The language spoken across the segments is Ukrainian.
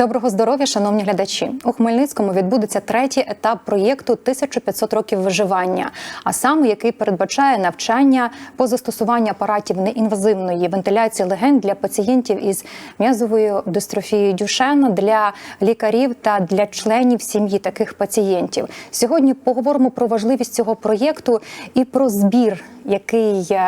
Доброго здоров'я, шановні глядачі. У Хмельницькому відбудеться третій етап проєкту «1500 років виживання, а саме який передбачає навчання по застосуванню апаратів неінвазивної вентиляції легень для пацієнтів із м'язовою дистрофією Дюшена, для лікарів та для членів сім'ї таких пацієнтів. Сьогодні поговоримо про важливість цього проєкту і про збір, який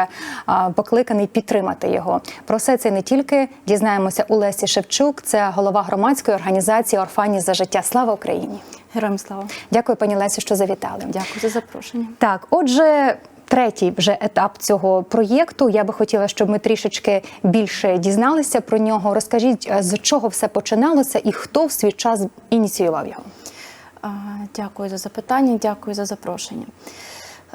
покликаний підтримати його. Про все це не тільки дізнаємося у Лесі Шевчук, це голова громадської організації Орфані за життя. Слава Україні! Героям слава. Дякую, пані Лесі, що завітали. Дякую за запрошення. Так, отже. Третій вже етап цього проєкту. Я би хотіла, щоб ми трішечки більше дізналися про нього. Розкажіть, е, з чого все починалося і хто в свій час ініціював його? Дякую за запитання, дякую за запрошення.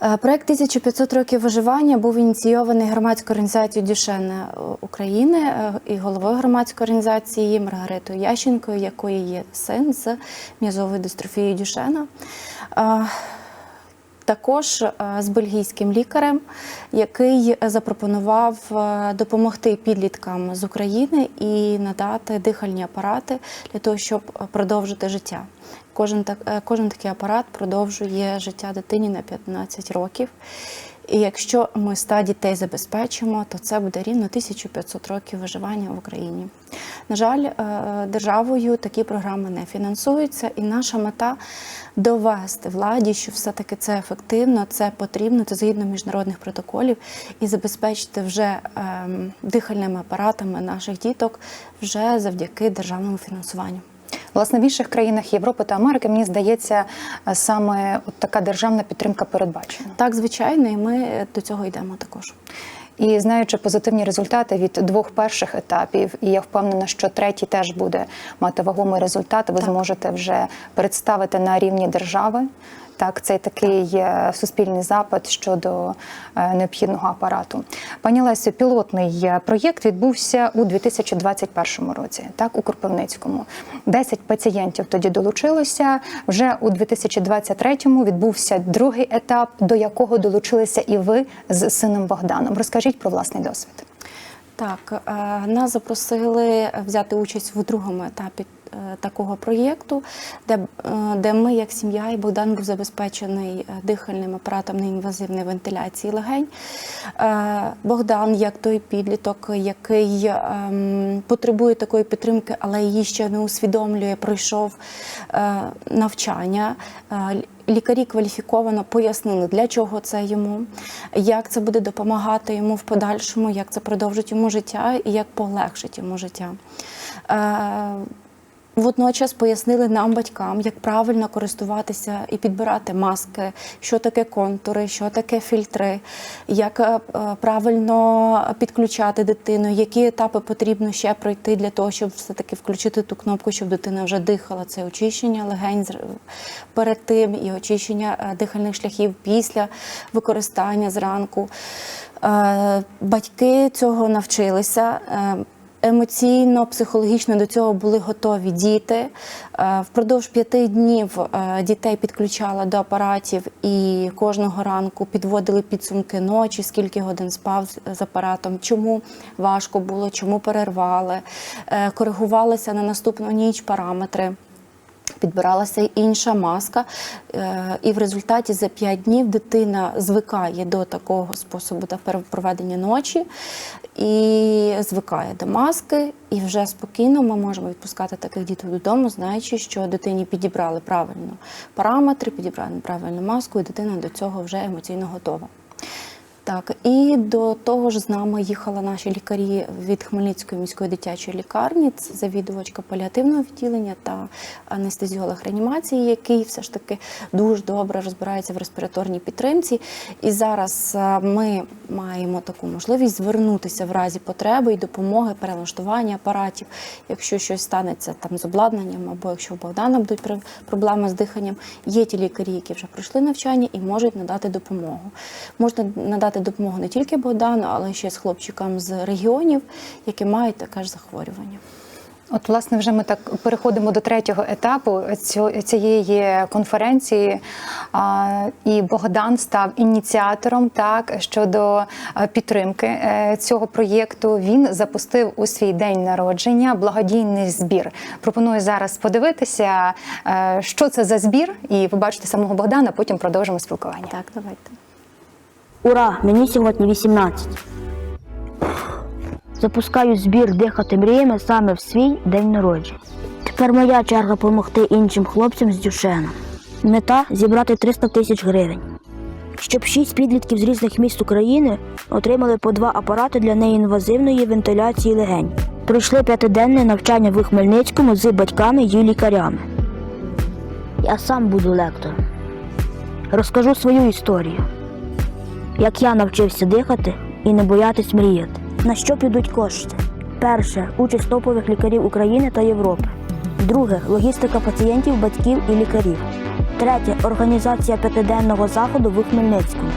Е, Проект 1500 років виживання був ініційований громадською організацією Дюшена України е, і головою громадської організації Маргаритою Ященкою, якої є син з м'язовою дистрофією Дюшена. Е, Також е, з бельгійським лікарем, який запропонував е, допомогти підліткам з України і надати дихальні апарати для того, щоб продовжити життя. Кожен так, е, кожен такий апарат продовжує життя дитині на 15 років. І якщо ми 100 дітей забезпечимо, то це буде рівно 1500 років виживання в Україні. На жаль, е, державою такі програми не фінансуються, і наша мета довести владі, що все-таки це ефективно, це потрібно, це згідно міжнародних протоколів, і забезпечити вже ем, дихальними апаратами наших діток вже завдяки державному фінансуванню. Власне, в інших країнах Європи та Америки, мені здається, е, саме от така державна підтримка передбачена. Так, звичайно, і ми до цього йдемо також. І знаючи позитивні результати від двох перших етапів, і я впевнена, що третій теж буде мати вагомий результат. Ви Так. зможете вже представити на рівні держави. Так, цей такий суспільний запит щодо е, необхідного апарату. Пані Лесю, пілотний е, проєкт відбувся у 2021 році, так у Кропивницькому. 10 пацієнтів тоді долучилося. Вже у 2023-му відбувся другий етап, до якого долучилися і ви з сином Богданом. Розкажіть про власний досвід. Так, е, нас запросили взяти участь в другому етапі е, такого проєкту, де, е, де ми, як сім'я, і Богдан був забезпечений дихальним апаратом неінвазивної вентиляції легень. Богдан, як той підліток, який ем, потребує такої підтримки, але її ще не усвідомлює, пройшов навчання. Е, Лікарі кваліфіковано пояснили, для чого це йому, як це буде допомагати йому в подальшому, як це продовжить йому життя і як полегшить йому життя. Е, Водночас пояснили нам, батькам, як правильно користуватися і підбирати маски, що таке контури, що таке фільтри, як е, правильно підключати дитину, які етапи потрібно ще пройти для того, щоб все-таки включити ту кнопку, щоб дитина вже дихала. Це очищення легень перед тим і очищення е, дихальних шляхів після використання зранку. Е, Батьки цього навчилися. Емоційно, психологічно до цього були готові діти. Е, Впродовж п'яти днів е, дітей підключала до апаратів і кожного ранку підводили підсумки ночі, скільки годин спав з- з апаратом, чому важко було, чому перервали, Е, коригувалися на наступну ніч параметри. Підбиралася інша маска, Е, і в результаті за 5 днів дитина звикає до такого способу та проведення ночі і звикає до маски, і вже спокійно ми можемо відпускати таких дітей додому, знаючи, що дитині підібрали правильно параметри, підібрали правильну маску, і дитина до цього вже емоційно готова. Так, і до того ж з нами їхали наші лікарі від Хмельницької міської дитячої лікарні, це завідувачка паліативного відділення та анестезіолог реанімації, який все ж таки дуже добре розбирається в респіраторній підтримці. І зараз е, ми маємо таку можливість звернутися в разі потреби і допомоги перелаштування апаратів, якщо щось станеться там з обладнанням, або якщо у Богдана будуть проблеми з диханням. Є ті лікарі, які вже пройшли навчання і можуть надати допомогу. Можна надати допомогу не тільки Богдану, але ще з хлопчикам з регіонів, які мають таке ж захворювання. От, власне, вже ми так переходимо до третього етапу цієї конференції. І Богдан став ініціатором так щодо підтримки е, цього проєкту. Він запустив у свій день народження благодійний збір. Пропоную зараз подивитися, е, що це за збір, і побачити самого Богдана. Потім продовжимо спілкування. Так, давайте. Ура! Мені сьогодні 18. Запускаю збір дихати мріями саме в свій день народження. Тепер моя черга допомогти іншим хлопцям з Дюшена. Мета зібрати 300 тисяч гривень. Щоб шість підлітків з різних міст України отримали по два апарати для неінвазивної вентиляції легень. Пройшли п'ятиденне навчання в Хмельницькому з батьками і лікарями. Я сам буду лектором. Розкажу свою історію як я навчився дихати і не боятись мріяти. На що підуть кошти? Перше участь топових лікарів України та Європи. Друге логістика пацієнтів, батьків і лікарів. Третє організація п'ятиденного заходу в Хмельницькому.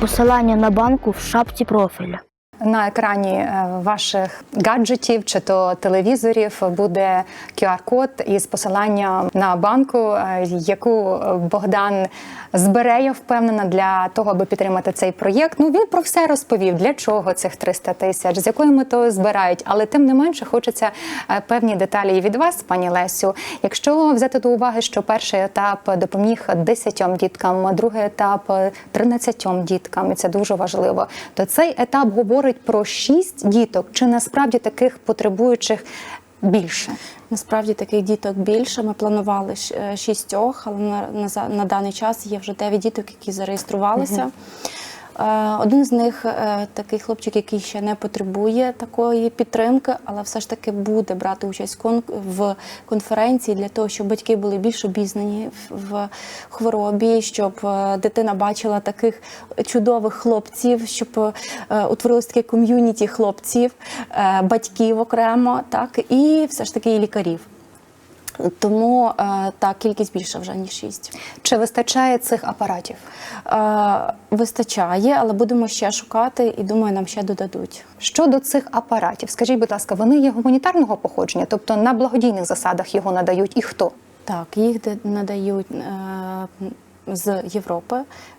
Посилання на банку в шапці профіля. На екрані е, ваших гаджетів чи то телевізорів буде QR-код із посиланням на банку, е, яку Богдан збере, я впевнена, для того, аби підтримати цей проєкт. Ну він про все розповів, для чого цих 300 тисяч, з якою метою збирають. Але тим не менше хочеться е, певні деталі від вас, пані Лесю. Якщо взяти до уваги, що перший етап допоміг 10 діткам, другий етап 13 діткам, і це дуже важливо, то цей етап говорить про 6 діток. Чи насправді таких потребуючих більше? Насправді таких діток більше. Ми планували е, шістьох, але на, на, на даний час є вже дев'ять діток, які зареєструвалися. Е, Один з них е, такий хлопчик, який ще не потребує такої підтримки, але все ж таки буде брати участь в конференції для того, щоб батьки були більш обізнані в- хворобі, щоб е, дитина бачила таких чудових хлопців, щоб е, утворилось таке ком'юніті хлопців, е, батьків окремо, так і все ж таки і лікарів. Тому е, так, кількість більша вже ніж шість. Чи вистачає цих апаратів? Е, Вистачає, але будемо ще шукати і думаю, нам ще додадуть. Щодо цих апаратів, скажіть, будь ласка, вони є гуманітарного походження, тобто на благодійних засадах його надають і хто? Так, їх надають е, з Європи.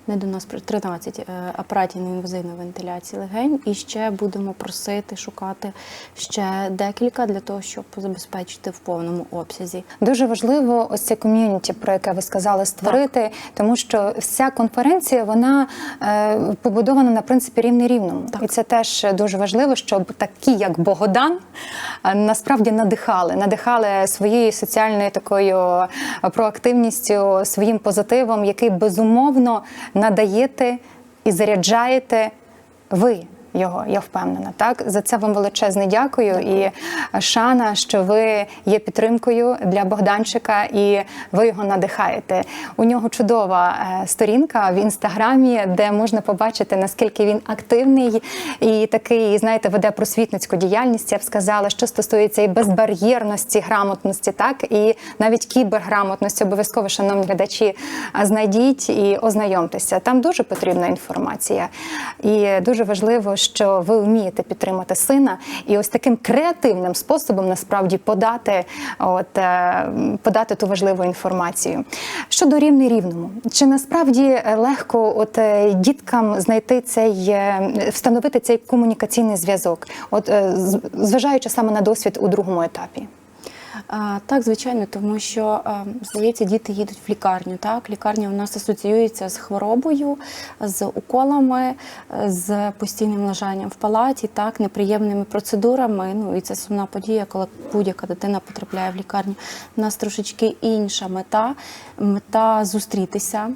Не до нас при- 13 е, апаратів неінвазивної вентиляції легень. І ще будемо просити шукати ще декілька для того, щоб забезпечити в повному обсязі. Дуже важливо ось це ком'юніті, про яке ви сказали, створити, тому що вся конференція вона е, побудована на принципі рівний рівному. Так. І це теж дуже важливо, щоб такі, як Богдан, е, насправді надихали, надихали своєю соціальною такою проактивністю, своїм позитивом, який безумовно надаєте і заряджаєте ви. Його я впевнена. Так за це вам величезне дякую і шана, що ви є підтримкою для Богданчика і ви його надихаєте. У нього чудова е, сторінка в інстаграмі, де можна побачити наскільки він активний і такий, знаєте, веде просвітницьку діяльність. Я б сказала, що стосується і безбар'єрності, грамотності, так і навіть кіберграмотності. Обов'язково, шановні глядачі, знайдіть і ознайомтеся. Там дуже потрібна інформація, і дуже важливо, що ви вмієте підтримати сина, і ось таким креативним способом насправді подати, от е, подати ту важливу інформацію. Щодо рівний рівному, чи насправді легко от е, діткам знайти цей е, встановити цей комунікаційний зв'язок, от зважаючи саме на досвід у другому етапі? Так, звичайно, тому що здається, діти їдуть в лікарню. Так, лікарня у нас асоціюється з хворобою, з уколами, з постійним лежанням в палаті, так, неприємними процедурами. Ну і це сумна подія, коли будь-яка дитина потрапляє в лікарню. У нас трошечки інша мета мета зустрітися.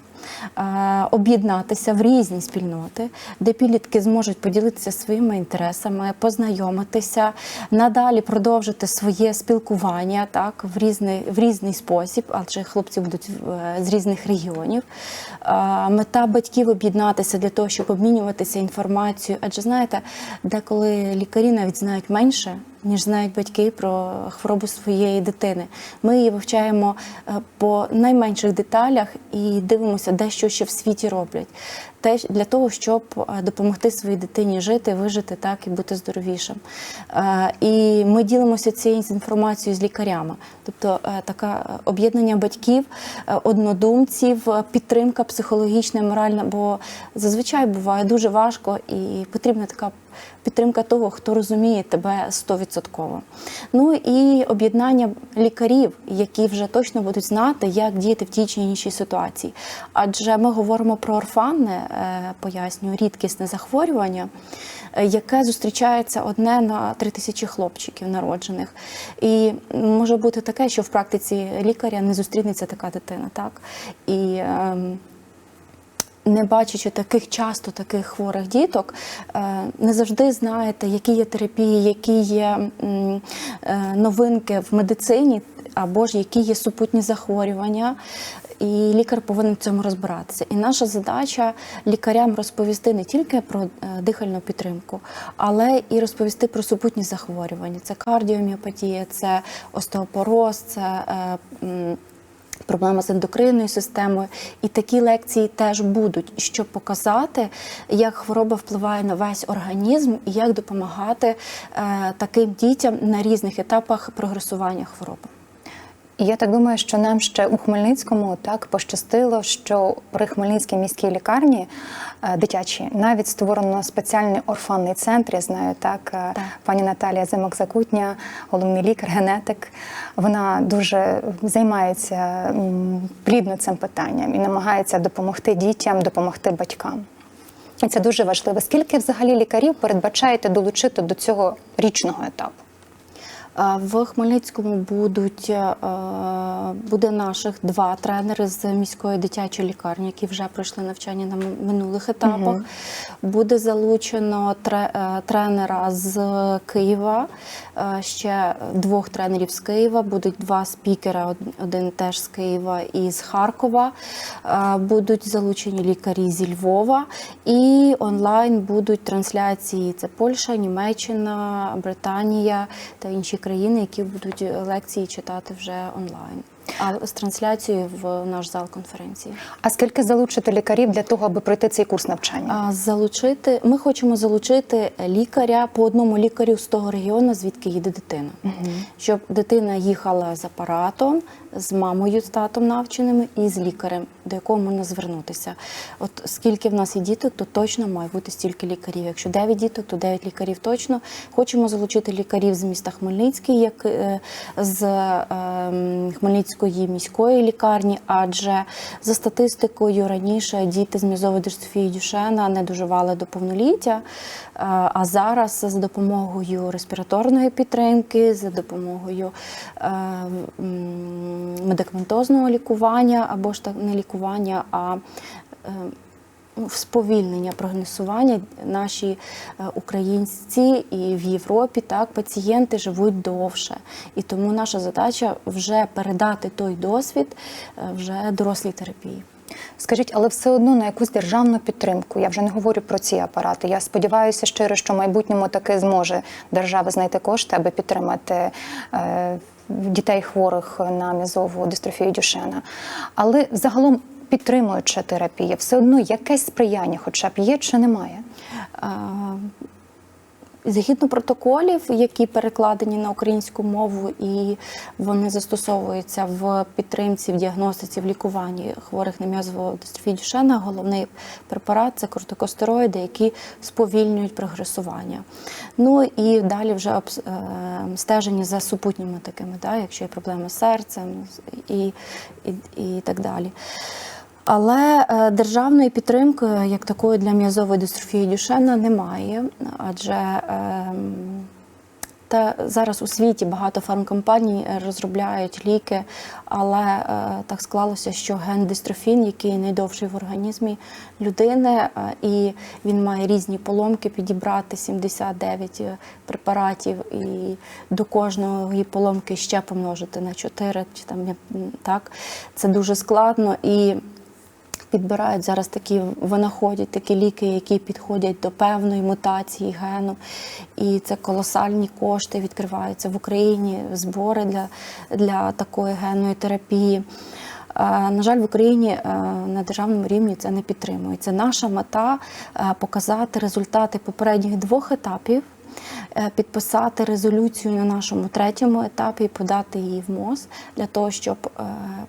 Об'єднатися в різні спільноти, де підлітки зможуть поділитися своїми інтересами, познайомитися, надалі продовжити своє спілкування так в різний в різний спосіб, адже хлопці будуть е, з різних регіонів. Мета батьків об'єднатися для того, щоб обмінюватися інформацією. Адже знаєте, деколи лікарі навіть знають менше ніж знають батьки про хворобу своєї дитини. Ми її вивчаємо е, по найменших деталях і дивимося, де що ще в світі роблять. Те для того, щоб е, допомогти своїй дитині жити, вижити так і бути здоровішим. Е, І ми ділимося цією інформацією з лікарями. Тобто таке об'єднання батьків, однодумців, підтримка психологічна, моральна, бо зазвичай буває дуже важко і потрібна така підтримка того, хто розуміє тебе стовідсотково. Ну і об'єднання лікарів, які вже точно будуть знати, як діяти в тій чи іншій ситуації. Адже ми говоримо про орфанне, е, пояснюю, рідкісне захворювання. е, Яке зустрічається одне на три тисячі хлопчиків народжених, і може бути таке, що в практиці лікаря не зустрінеться така дитина, так і ем, не бачачи таких часто таких хворих діток, е, не завжди знаєте, які є терапії, які є е, новинки в медицині, або ж які є супутні захворювання. І лікар повинен в цьому розбиратися. І наша задача лікарям розповісти не тільки про е, дихальну підтримку, але і розповісти про супутні захворювання. Це кардіоміопатія, це остеопороз, це проблема з ендокринною системою. І такі лекції теж будуть, щоб показати, як хвороба впливає на весь організм і як допомагати е, таким дітям на різних етапах прогресування хвороби. І я так думаю, що нам ще у Хмельницькому так пощастило, що при Хмельницькій міській лікарні е, дитячій навіть створено спеціальний орфанний центр. Я знаю, так, е, Так. пані Наталія Зимок-Закутня, головний лікар, генетик. Вона дуже займається плідно цим питанням і намагається допомогти дітям, допомогти батькам. І це дуже важливо. Скільки взагалі лікарів передбачаєте долучити до цього річного етапу? В Хмельницькому будуть е, буде наших два тренери з міської дитячої лікарні, які вже пройшли навчання на минулих етапах. Буде залучено е, тренера з Києва, е, ще двох тренерів з Києва. Будуть два спікера, один теж з Києва і з Харкова. Будуть залучені лікарі зі Львова і онлайн будуть трансляції. Це Польща, Німеччина, Британія та інші країни, які будуть лекції читати вже онлайн. А з трансляцією в наш зал конференції. А скільки залучити лікарів для того, аби пройти цей курс навчання? А залучити ми хочемо залучити лікаря по одному лікарю з того регіону, звідки їде дитина, щоб дитина їхала з апаратом, з мамою, з татом навченими і з лікарем, до якого можна звернутися. От скільки в нас є діток, то точно має бути стільки лікарів. Якщо 9 діток, то 9 лікарів точно. Хочемо залучити лікарів з міста Хмельницький, як е, з е, Хмельницької міської лікарні, адже за статистикою раніше діти з м'язовою дистрофією Дюшена не доживали до повноліття. Е, А зараз за допомогою респіраторної підтримки, за допомогою е, медикаментозного лікування або ж так не лікування, а е, сповільнення прогнесування наші е, українці і в Європі так пацієнти живуть довше. І тому наша задача вже передати той досвід е, вже дорослій терапії. Скажіть, але все одно на якусь державну підтримку. Я вже не говорю про ці апарати. Я сподіваюся щиро, що в майбутньому таки зможе держава знайти кошти, аби підтримати е, дітей хворих на мізову дистрофію Дюшена. Але загалом підтримуюча терапія, все одно якесь сприяння, хоча б є чи немає. Згідно протоколів, які перекладені на українську мову, і вони застосовуються в підтримці, в діагностиці, в лікуванні хворих на м'язову дистрофію Дюшена, головний препарат це кортикостероїди, які сповільнюють прогресування. Ну і далі вже е, стеження за супутніми такими, да, якщо є проблеми з серцем і, і, і так далі. Але е, державної підтримки як такої для м'язової дистрофії Дюшена немає, адже ем, та зараз у світі багато фармкомпаній розробляють ліки, але е, так склалося, що ген дистрофін, який найдовший в організмі людини, е, і він має різні поломки, підібрати 79 препаратів і до кожної поломки ще помножити на 4, чи там так. Це дуже складно і підбирають зараз такі, винаходять такі ліки, які підходять до певної мутації гену. І це колосальні кошти відкриваються в Україні, збори для, для такої генної терапії. Е, На жаль, в Україні е, на державному рівні це не підтримується. Наша мета е, показати результати попередніх двох етапів, підписати резолюцію на нашому третьому етапі і подати її в МОЗ для того, щоб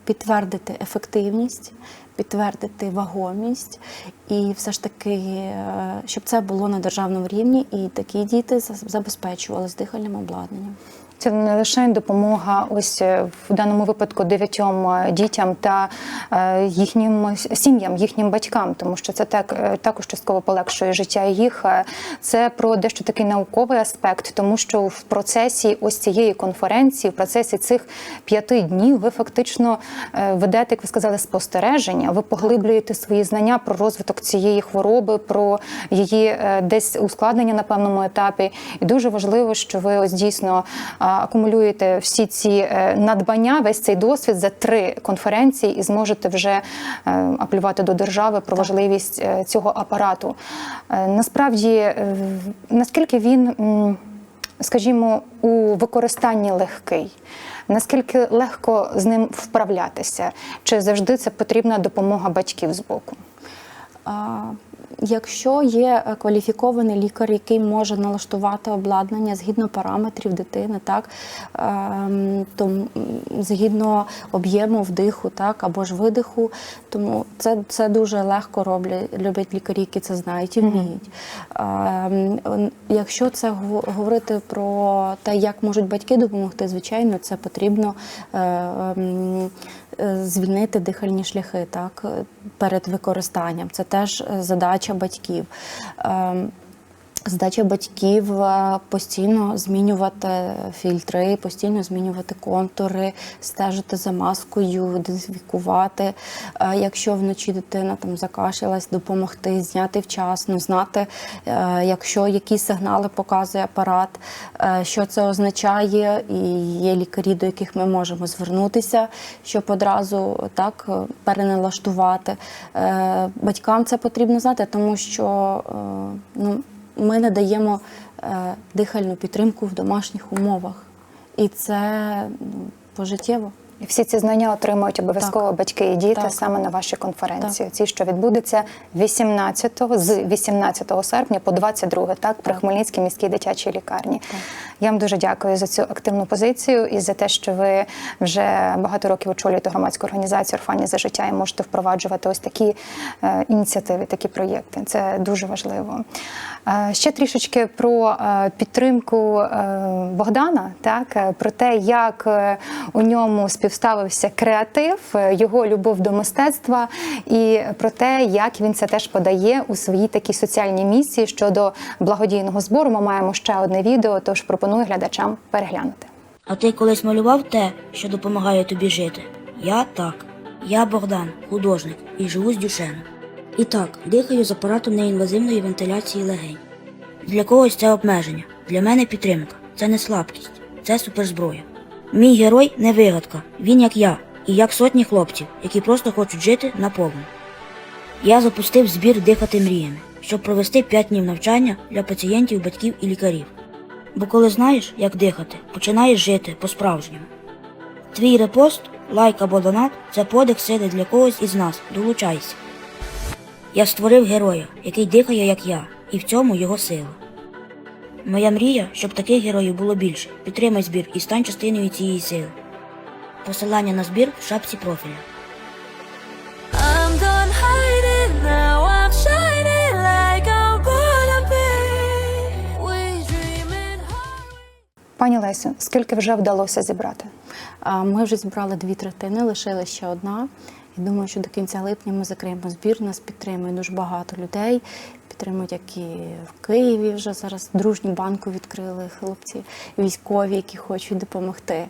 підтвердити ефективність, підтвердити вагомість і все ж таки, е, щоб це було на державному рівні, і такі діти забезпечувалися дихальним обладнанням. Це не лише допомога ось е, в даному випадку дев'ятьом е, дітям та е, їхнім сім'ям, їхнім батькам, тому що це так також частково полегшує життя їх. Це про дещо такий науковий аспект, тому що в процесі ось цієї конференції, в процесі цих п'яти днів, ви фактично ведете, як ви сказали, спостереження. Ви поглиблюєте свої знання про розвиток цієї хвороби, про її десь ускладнення на певному етапі. І дуже важливо, що ви ось дійсно акумулюєте всі ці е, надбання, весь цей досвід за три конференції і зможете вже е, апелювати до держави про важливість е, цього апарату. Насправді, наскільки він. Скажімо, у використанні легкий, наскільки легко з ним вправлятися, чи завжди це потрібна допомога батьків з боку? Якщо є е, кваліфікований лікар, який може налаштувати обладнання згідно параметрів дитини, так ем, то згідно об'єму вдиху, так або ж видиху, тому це, це дуже легко роблять люблять лікарі, які це знають і вміють. Ем, Якщо це гов- говорити про те, як можуть батьки допомогти, звичайно, це потрібно. Е, ем, звільнити дихальні шляхи так, перед використанням. Це теж е, задача батьків. Задача батьків е, постійно змінювати фільтри, постійно змінювати контури, стежити за маскою, дезінфікувати. Е, Якщо вночі дитина там закашлялась, допомогти, зняти вчасно, знати, е, якщо які сигнали показує апарат, що це означає, і є лікарі, до яких ми можемо звернутися, щоб одразу так переналаштувати. Батькам це потрібно знати, тому що ну, ми надаємо е, дихальну підтримку в домашніх умовах. І це пожиттєво. І всі ці знання отримують обов'язково батьки і діти Так. саме на вашій конференції. Ці, що відбудеться 18 з 18 серпня по 22, так, при Хмельницькій міській дитячій лікарні. Я вам дуже дякую за цю активну позицію і за те, що ви вже багато років очолюєте громадську організацію «Орфані за життя і можете впроваджувати ось такі е, ініціативи, такі проєкти. Це дуже важливо. Е, ще трішечки про е, підтримку Богдана, так про те, як у ньому співставився креатив, його любов до мистецтва, і про те, як він це теж подає у своїй такій соціальній місії щодо благодійного збору. Ми маємо ще одне відео, тож пропоную глядачам переглянути. А ти колись малював те, що допомагає тобі жити? Я так. Я Богдан, художник, і живу з Дюшеном. І так, дихаю з апаратом неінвазивної вентиляції легень. Для когось це обмеження, для мене підтримка. Це не слабкість, це суперзброя. Мій герой не вигадка, він як я, і як сотні хлопців, які просто хочуть жити наповну. Я запустив збір дихати мріями, щоб провести 5 днів навчання для пацієнтів, батьків і лікарів. Бо коли знаєш, як дихати, починаєш жити по-справжньому. Твій репост, лайк або донат це подих сили для когось із нас. Долучайся. Я створив героя, який дихає, як я, і в цьому його сила. Моя мрія, щоб таких героїв було більше. Підтримай збір і стань частиною цієї сили. Посилання на збір в шапці профіля. Пані Лесю, скільки вже вдалося зібрати? Ми вже зібрали дві третини, лишилася ще одна. І думаю, що до кінця липня ми закриємо збір. Нас підтримує дуже багато людей. Підтримують, як і в Києві вже зараз дружню банку відкрили хлопці військові, які хочуть допомогти. Е,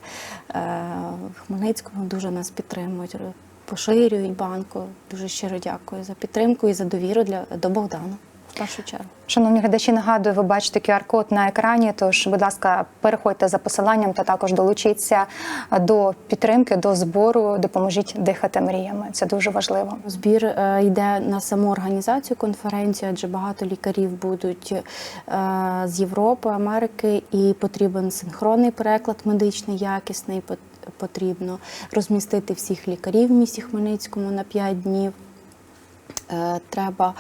В Хмельницькому дуже нас підтримують, поширюють банку. Дуже щиро дякую за підтримку і за довіру для до Богдана. В першу чергу. Шановні глядачі, нагадую, ви бачите QR-код на екрані. Тож, будь ласка, переходьте за посиланням та також долучіться до підтримки, до збору. Допоможіть дихати мріями. Це дуже важливо. Збір е, йде на саму організацію конференції, адже багато лікарів будуть е, з Європи, Америки, і потрібен синхронний переклад медичний, якісний. Потрібно розмістити всіх лікарів в місті Хмельницькому на 5 днів. Е, Треба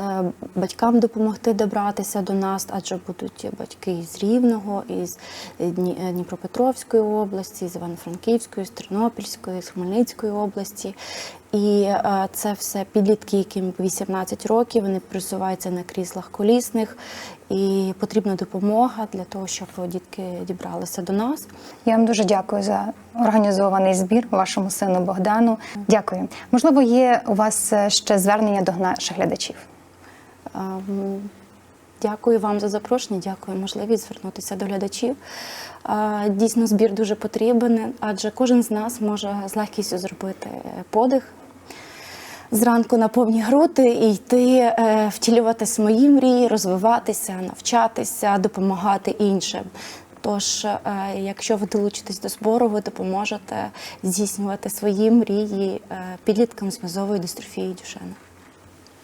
е, батькам допомогти добратися до нас, адже будуть батьки з Рівного, із е, Дніпропетровської області, з Івано-Франківської, з Тернопільської, з Хмельницької області. І це все підлітки, яким по 18 років, вони присуваються на кріслах колісних, і потрібна допомога для того, щоб дітки дібралися до нас. Я вам дуже дякую за організований збір вашому сину Богдану. Дякую. Можливо, є у вас е, ще звернення до наших глядачів. Ем, Дякую вам за запрошення, дякую можливість звернутися до глядачів. Е, Дійсно, збір дуже потрібен, адже кожен з нас може з легкістю зробити подих зранку на повні груди і йти е, втілювати свої мрії, розвиватися, навчатися, допомагати іншим. Тож, е, якщо ви долучитесь до збору, ви допоможете здійснювати свої мрії е, підліткам з м'язовою дистрофією Дюшена.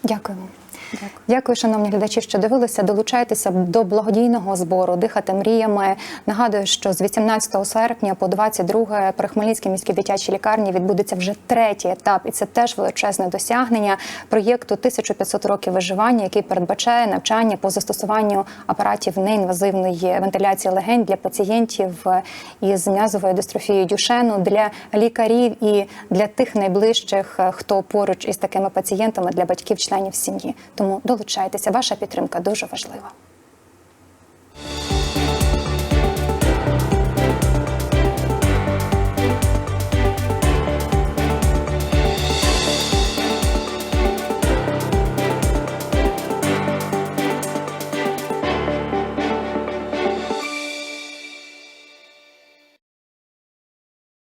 Дякую вам. Дякую. Дякую, шановні глядачі, що дивилися. Долучайтеся до благодійного збору Дихати мріями. Нагадую, що з 18 серпня по 22 при Хмельницькій міській дитячій лікарні відбудеться вже третій етап, і це теж величезне досягнення проєкту 1500 років виживання, який передбачає навчання по застосуванню апаратів неінвазивної вентиляції легень для пацієнтів із м'язовою дистрофією Дюшену, для лікарів і для тих найближчих, хто поруч із такими пацієнтами, для батьків, членів сім'ї. Тому долучайтеся. Ваша підтримка дуже важлива.